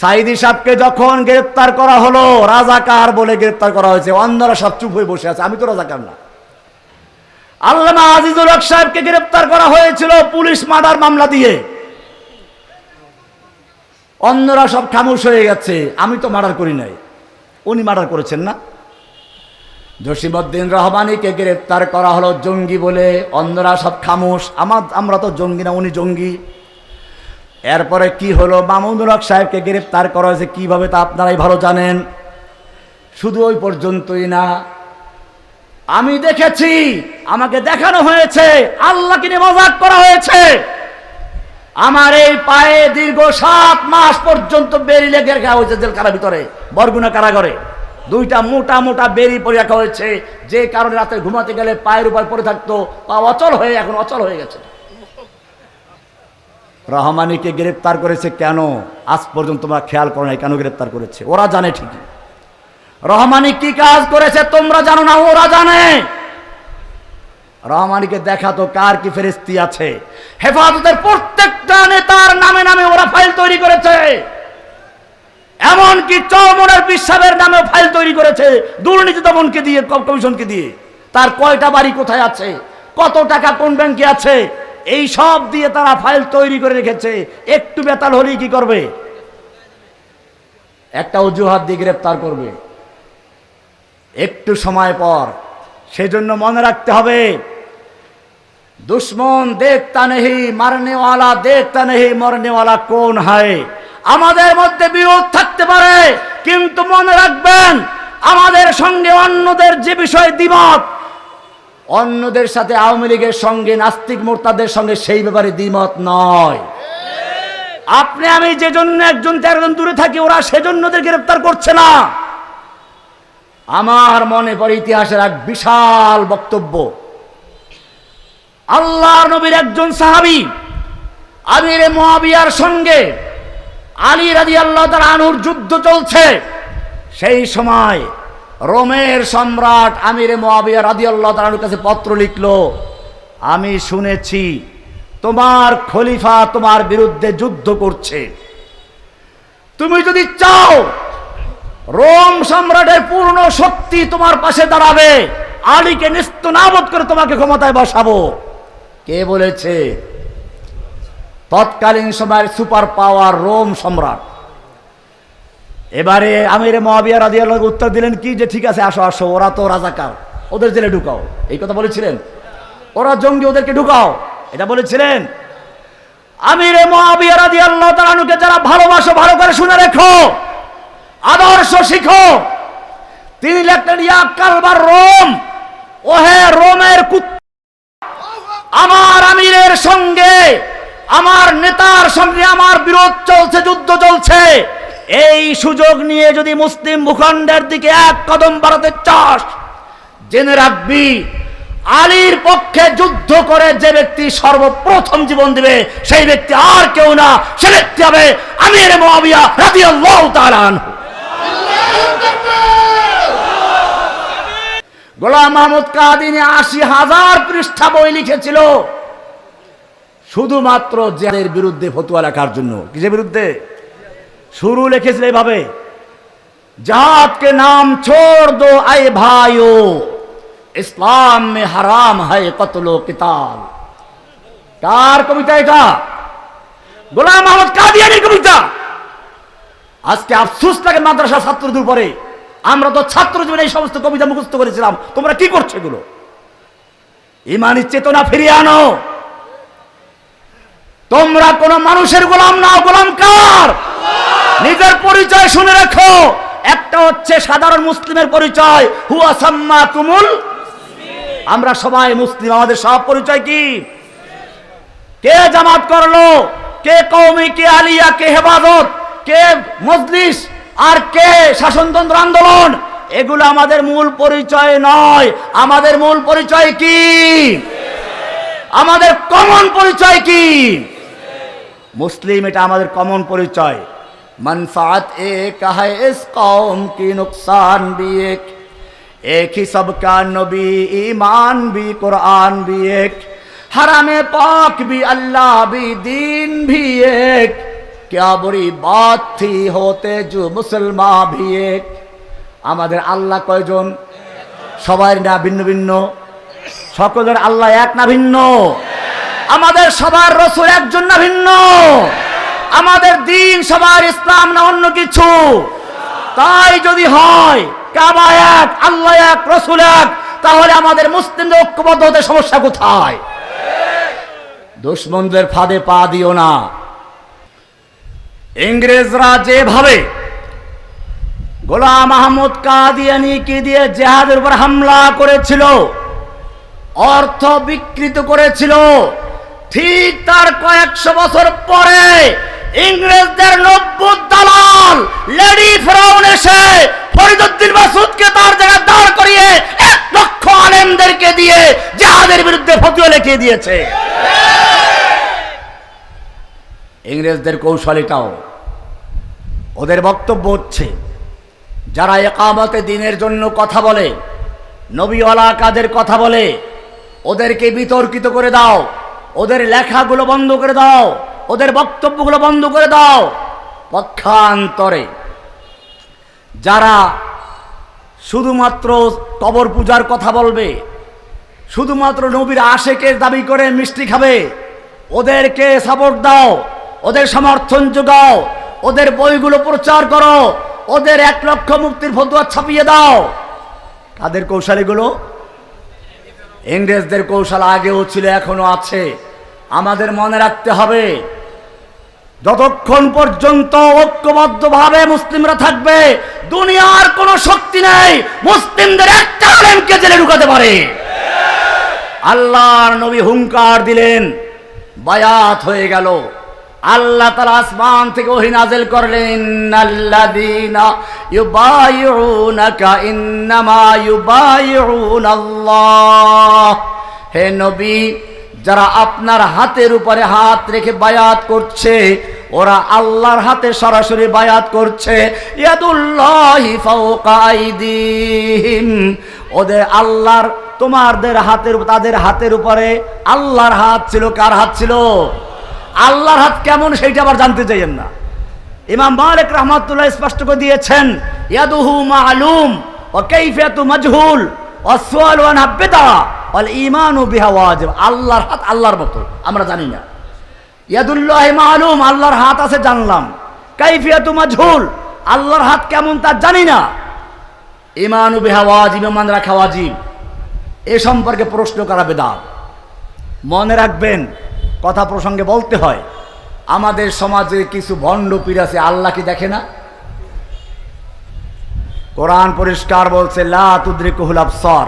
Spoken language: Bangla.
সাইদি সাহেবকে যখন গ্রেপ্তার করা হলো, রাজাকার বলে গ্রেপ্তার করা হয়েছে। অন্যরা সব চুপ হয়ে বসে আছে, আমি তো রাজাকার না। আল্লামা আজিজুল হক সাহেবকে গ্রেপ্তার করা হয়েছিল পুলিশ মার্ডার মামলা দিয়ে। অন্যরা সব খামোশ হয়ে গেছে, আমি তো মার্ডার করি নাই। উনি মার্ডার করেছেন না। জসিমউদ্দিন রহমানিকে গ্রেপ্তার করা হলো জঙ্গি বলে অন্যরা সব খামোশ। আমার আমরা তো জঙ্গি না, উনি জঙ্গি। এরপরে কি হলো? মামুনুল হক সাহেবকে গ্রেপ্তার করা হয়েছে। কীভাবে তা আপনারাই ভালো জানেন? শুধু ওই পর্যন্তই না, আমি দেখেছি, আমাকে দেখানো হয়েছে, আল্লাহকে নিয়ে মজাক করা হয়েছে। আমার এই পায়ে দীর্ঘ সাত মাস পর্যন্ত বেরি লেগে রাখা হয়েছে জেলখানার ভিতরে, বরগুনা কারাগারে। দুইটা মোটা মোটা বেরি পরে রাখা হয়েছে। যে কারণে রাতে ঘুমাতে গেলে পায়ের উপর পড়ে থাকতো, পা অচল হয়ে, এখন অচল হয়ে গেছে। রহমানিকে গ্রেপ্তার করেছে কেন? আজ পর্যন্ত তোমরা খেয়াল করো নাই কেন গ্রেপ্তার করেছে। ওরা জানে ঠিকই। রহমানি কি কাজ করেছে তোমরা জানো না, ওরা জানে। রহমানিকে দেখা তো কার কি ফেরিস্তি আছে। হেফাজতের প্রত্যেকটা নেতার নামে নামে ওরা ফাইল তৈরি করেছে। এমনকি চৌমনের বিশ্বাবের নামে ফাইল তৈরি করেছে, দুর্নীতি দমনকে দিয়ে, কম- কমিশনকে দিয়ে। তার কয়টা বাড়ি কোথায় আছে? কত টাকা কোন ব্যাংকে আছে? এই সব দিয়ে তারা ফাইল তৈরি করে রেখেছে। একটু বেতাল হলেই কি করবে? একটা অজুহাত দিয়ে গ্রেপ্তার করবে। একটু সময় পর, সেজন্য মনে রাখতে হবে, দুশ্মন দেখতা নেহি, মারনেওয়ালা দেখতা নেহি, মরনেওয়ালা কোন হয়? আমাদের মধ্যে বিরোধ থাকতে পারে, কিন্তু মনে রাখবেন, আমাদের সঙ্গে অন্যদের যে বিষয়ে দ্বিমত অন্যদের সাথে আওয়ামী লীগের সঙ্গে, নাস্তিক মোর্তাদের সঙ্গে সেই ব্যাপারে দ্বিমত নয়। আপনি আমি যে জন্য একজন তেরোজন দূরে থাকি, ওরা সেজন্য গ্রেপ্তার করছে না। আমার মনে পড়ে ইতিহাসের এক বিশাল বক্তব্য। আল্লাহ নবীর একজন সাহাবি, আমিরে মহাবিয়ার সঙ্গে আলী রাজি আল্লাহ তার আনুর যুদ্ধ চলছে। সেই সময় রোমের সম্রাট আমিরে মোয়াবিয়া রাজি আল্লাহ তালানুর কাছে পত্র লিখল, আমি শুনেছি তোমার খলিফা তোমার বিরুদ্ধে যুদ্ধ করছে। তুমি যদি চাও রোম সম্রাটের পূর্ণ শক্তি তোমার পাশে দাঁড়াবে, আলীকে নিস্ত নাবদ করে তোমাকে ক্ষমতায় বসাবো। কে বলেছে? তৎকালীন সময়ের সুপার পাওয়ার রোম সম্রাট। এবারে আমির মহাবিয়া রাজি উত্তর দিলেন, কি যে ঠিক আছে, আসো আসো, ওরা তো রাজাকার। ওদের জেলে ঢুকাও। এই কথা বলেছিলেন। ওরা জঙ্গি, ওদেরকে ঢুকাও। এটা বলেছিলেন। আমিরে মহাবিয়া রাজি আল্লাহ তালানুকে যারা ভালোবাসো, ভালো করে শুনে রেখো। আদর্শ শিখো। তিনি লেখলেন, ইয়া কালবার রোম, ওহে রোমের আমার আমিরের সঙ্গে, আমার নেতার সঙ্গে আমার বিরোধ চলছে, যুদ্ধ চলছে। এই সুযোগ নিয়ে যদি মুসলিম ভূখণ্ডের দিকে এক কদম বাড়াতে চাস, জেনে রাখবি, আলীর পক্ষে যুদ্ধ করে যে ব্যক্তি সর্বপ্রথম জীবন দিবে, সেই ব্যক্তি আর কেউ না, সে ব্যক্তি হবে আমির রাদিয়াল্লাহু তাআলা আনহু। গোলাম মাহমুদ কাদিনী আশি হাজার পৃষ্ঠা বই লিখেছিল। শুধুমাত্র জেহাদের বিরুদ্ধে ফতুয়া লেখার জন্য। কিসের বিরুদ্ধে? শুরু লিখেছিল এইভাবে জাহাদ কে নাম ছোড় দো আয় ভাইও, ইসলাম মে হারাম হয় কতলো কিতাল। কার কবিতা এটা? গোলাম মাহমুদ কাদিয়ানির কবিতা। আজকে আফসুস লাগে মাদ্রাসা ছাত্রদের উপরে। আমরা তো ছাত্র জীবনে এই সমস্ত কবিতা মুখস্থ করেছিলাম। তোমরা কি করছ এগুলো? ইমানি চেতনা ফিরিয়ে আনো। তোমরা কোন মানুষের গোলাম না, গোলাম কার? নিজের পরিচয় শুনে রাখো। একটা হচ্ছে সাধারণ মুসলিমের পরিচয়। হুয়া সাম্মা কুমুল আমরা সবাই মুসলিম, আমাদের সব পরিচয় কি? কে জামাত করল? কে কৌমি কে আলিয়া, কে হেফাজত, কে মজলিস, আর কে শাসনতন্ত্র আন্দোলন? এগুলো আমাদের মূল পরিচয় নয়। আমাদের মূল পরিচয় কি? আমাদের কমন পরিচয় কি? মুসলিম, এটা আমাদের কমন পরিচয়। मनफात एक है इस कौम की नुकसान भी एक एक ही सबका नबी ईमान भी कुरान भी एक हराम पाक भी अल्लाह भी दीन भी एक क्या बुरी बात थी होते जो মুসলমান भी एक আমাদের আল্লাহ কয়জন সবাই না ভিন্ন ভিন্ন সকলের আল্লাহ এক না ভিন্ন আমাদের সবার রসুল একজন না ভিন্ন আমাদের দিন, সবার ইসলাম না অন্য কিছু। তাই যদি হয়, কাবা এক, আল্লাহ এক, রসুল এক, তাহলে আমাদের মুসলিমদের ঐক্যবদ্ধ হতে সমস্যা কোথায়? দুশ্মনদের ফাঁদে পা দিও না। ইংরেজরা যেভাবে গোলাম আহমদ কাদিয়ানিকে দিয়ে জেহাদের উপর হামলা করেছিল, অর্থ বিকৃত করেছিল, ঠিক তার কয়েকশো বছর পরে ইংরেজদের নব্য দালাল লেডি ফেরাউন এসে ফরিদুদ্দিন মাসুদকে তার জায়গায় দাঁড় করিয়ে এক লক্ষ আলেমদেরকে দিয়ে জেহাদের বিরুদ্ধে ফতুয়া লিখিয়ে দিয়েছে। ইংরেজদের কৌশলীটাও, ওদের বক্তব্য হচ্ছে, যারা একামতে দিনের জন্য কথা বলে, নবীওয়ালা কাজের কথা বলে, ওদেরকে বিতর্কিত করে দাও, ওদের লেখাগুলো বন্ধ করে দাও। ওদের বক্তব্যগুলো বন্ধ করে দাও। পক্ষান্তরে। যারা শুধুমাত্র কবর পূজার কথা বলবে, শুধুমাত্র নবীর আশেকের দাবি করে মিষ্টি খাবে, ওদেরকে সাপোর্ট দাও, ওদের সমর্থন যোগাও, ওদের বইগুলো প্রচার করো, ওদের এক লক্ষ মুক্তির ফতুয়া ছাপিয়ে দাও। কাদের কৌশলীগুলো? ইংরেজদের কৌশল আগেও ছিল এখনও আছে। আমাদের মনে রাখতে হবে যতক্ষণ পর্যন্ত ঐক্যবদ্ধভাবে মুসলিমরা থাকবে, দুনিয়ার কোনো শক্তি নেই, মুসলিমদের একটা আলেমকে জেলে ঢুকাতে পারে। আল্লাহর নবী হুঙ্কার দিলেন, বায়াত হয়ে গেল। আল্লাহ তালা আসমান থেকে ওহি নাজেল করলেন, ইন্নাল্লাযীনা ইউবাইউনাকা ইন্নামা ইউবাইউনাল্লাহ হে নবী যারা আপনার হাতের উপরে হাত রেখে বায়াত করছে, ওরা আল্লাহর হাতে সরাসরি বায়াত করছে ওদের আল্লাহর, তোমাদের হাতের, তাদের হাতের উপরে আল্লাহর হাত ছিল, কার হাত ছিল? আল্লাহর হাত কেমন সেইটা আবার জানতে চাইেন না। ইমাম মালিক রহমাতুল্লাহ স্পষ্ট করে দিয়েছেন, ইয়াদুহু মালুম ও কাইফিয়াতু মাজহুল ও সুয়াল ওয়ান হাব্বিদা ওয়াল ঈমানু বিহা আল্লাহর হাত আল্লাহর মতো, আমরা জানি না। ইয়াদুল্লাহ মালুম, আল্লাহর হাত আছে জানলাম। কাইফিয়াতু মাজহুল, আল্লাহর হাত কেমন তা জানি না। ইমানু বিহা ওয়াজিব ইমান রাখা ওয়াজিব। এ সম্পর্কে প্রশ্ন করা বেদাত। মনে রাখবেন, কথা প্রসঙ্গে বলতে হয়, আমাদের সমাজে কিছু ভণ্ড পীর আছে, আল্লাহ কি দেখে না? কোরআন পরিষ্কার বলছে, লা তুদ্রিকুহুল আবসার।